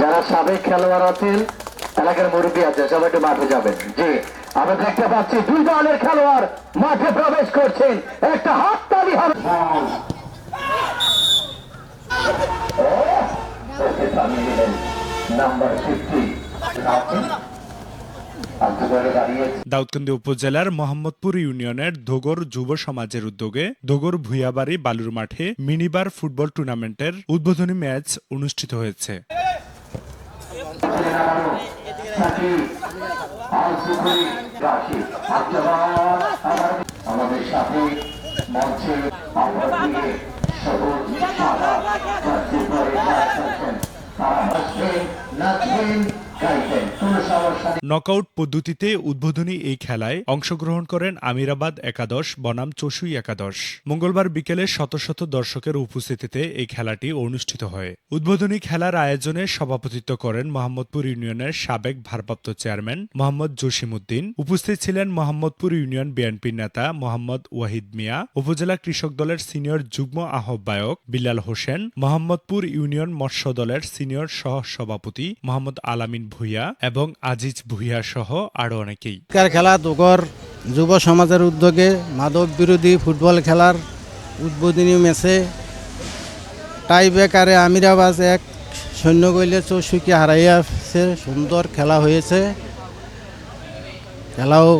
যারা সাবেক খেলোয়াড় আছেন, এলাকার মুরব্বী আছে, সবাই একটু মাঠে যাবেন। জি, আমরা দেখতে পাচ্ছি দুই দলের খেলোয়াড় মাঠে প্রবেশ করছেন। একটা হাত তালি হবে। দাউদকান্দি উপজেলার মোহাম্মদপুর ইউনিয়নের ধোগর যুব সমাজের উদ্যোগে ধোগর ভুইয়াবাড়ি বালুর মাঠে মিনিবার ফুটবল টুর্নামেন্টের উদ্বোধনী ম্যাচ অনুষ্ঠিত হয়েছে। আমাদের সাথে মঞ্চে আমরা দিয়ে সবুজ সাদা নাচবেন গাইবেন কোনো নকআউট পদ্ধতিতে উদ্বোধনী এই খেলায় অংশগ্রহণ করেন আমিরাবাদ একাদশ, বনাম চশুই একাদশ। মঙ্গলবার বিকেলে শত শত দর্শকের উপস্থিতিতে এই খেলাটি অনুষ্ঠিত হয়। উদ্বোধনী খেলার আয়োজনে সভাপতিত্ব করেন মোহাম্মদপুর ইউনিয়নের সাবেক ভারপ্রাপ্ত চেয়ারম্যান মোহাম্মদ জসিমউদ্দিন। উপস্থিত ছিলেন মোহাম্মদপুর ইউনিয়ন বিএনপির নেতা মোহাম্মদ ওয়াহিদ মিয়া, উপজেলা কৃষক দলের সিনিয়র যুগ্ম আহ্বায়ক বিলাল হোসেন, মোহাম্মদপুর ইউনিয়ন মৎস্য দলের সিনিয়র সহ সভাপতি মোহাম্মদ আলামিন ভুইয়া এবং আজিজ ভুইয়া সহ আরও অনেকেই। আজকের খেলা দুগর যুব সমাজের উদ্যোগে মাদক বিরোধী ফুটবল খেলার উদ্বোধনী ম্যাচে টাই বেকারে আমিরাবাজ এক সৈন্য গৈলে চৌশুকি হারাইয়াছে সুন্দর খেলা হয়েছে। খেলাও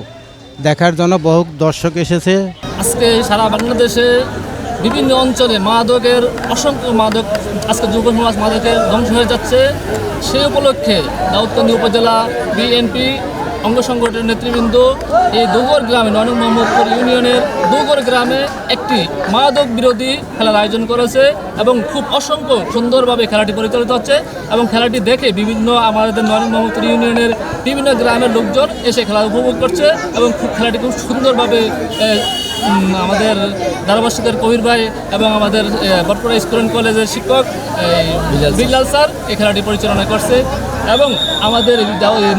দেখার জন্য বহু দর্শক এসেছে। আজকে সারা বাংলাদেশে বিভিন্ন অঞ্চলে মাদকের, অসংখ্য মাদক, আজকে যুব সমাজ মাদকের ধ্বংস হয়ে যাচ্ছে। সেই উপলক্ষে দাউদকান্দি উপজেলা বিএনপি অঙ্গ সংগঠনের নেতৃবৃন্দ এই দুগর গ্রামে নয়ন মোহাম্মদপুর ইউনিয়নের দুগর গ্রামে একটি মাদক বিরোধী খেলার আয়োজন করেছে এবং খুব অসংখ্য সুন্দরভাবে খেলাটি পরিচালিত হচ্ছে এবং খেলাটি দেখে বিভিন্ন আমাদের নয়ন মোহাম্মদপুর ইউনিয়নের বিভিন্ন গ্রামের লোকজন এসে খেলা উপভোগ করছে এবং খুব খেলাটি খুব সুন্দরভাবে আমাদের ধারাভাষ্যকের কবির ভাই এবং আমাদের বটপুরা স্কুল অ্যান্ড কলেজের শিক্ষক এই, বিল্লাল স্যার। এই খেলাটি পরিচালনা করছে এবং আমাদের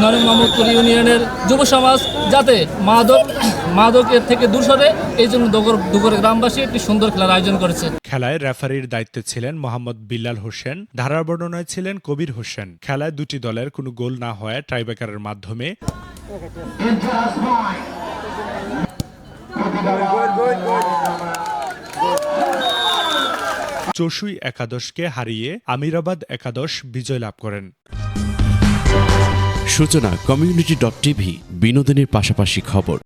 নরেন মোহাম্মদপুর ইউনিয়নের যুব সমাজ যাতে মাদক মাদকের থেকে দূর সরে এই জন্য দুগর দুগর গ্রামবাসী একটি সুন্দর খেলার আয়োজন করেছে। খেলায় রেফারির দায়িত্বে ছিলেন মোহাম্মদ বিল্লাল হোসেন ধারার বর্ণনায় ছিলেন কবির হোসেন। খেলায় দুটি দলের কোনো গোল না হওয়ায় টাইব্রেকারের মাধ্যমে চশুই একাদশকে হারিয়ে আমিরাবাদ একাদশ বিজয় লাভ করেন। সূচনা কমিউনিটি ডট টিভি বিনোদনের পাশাপাশি খবর।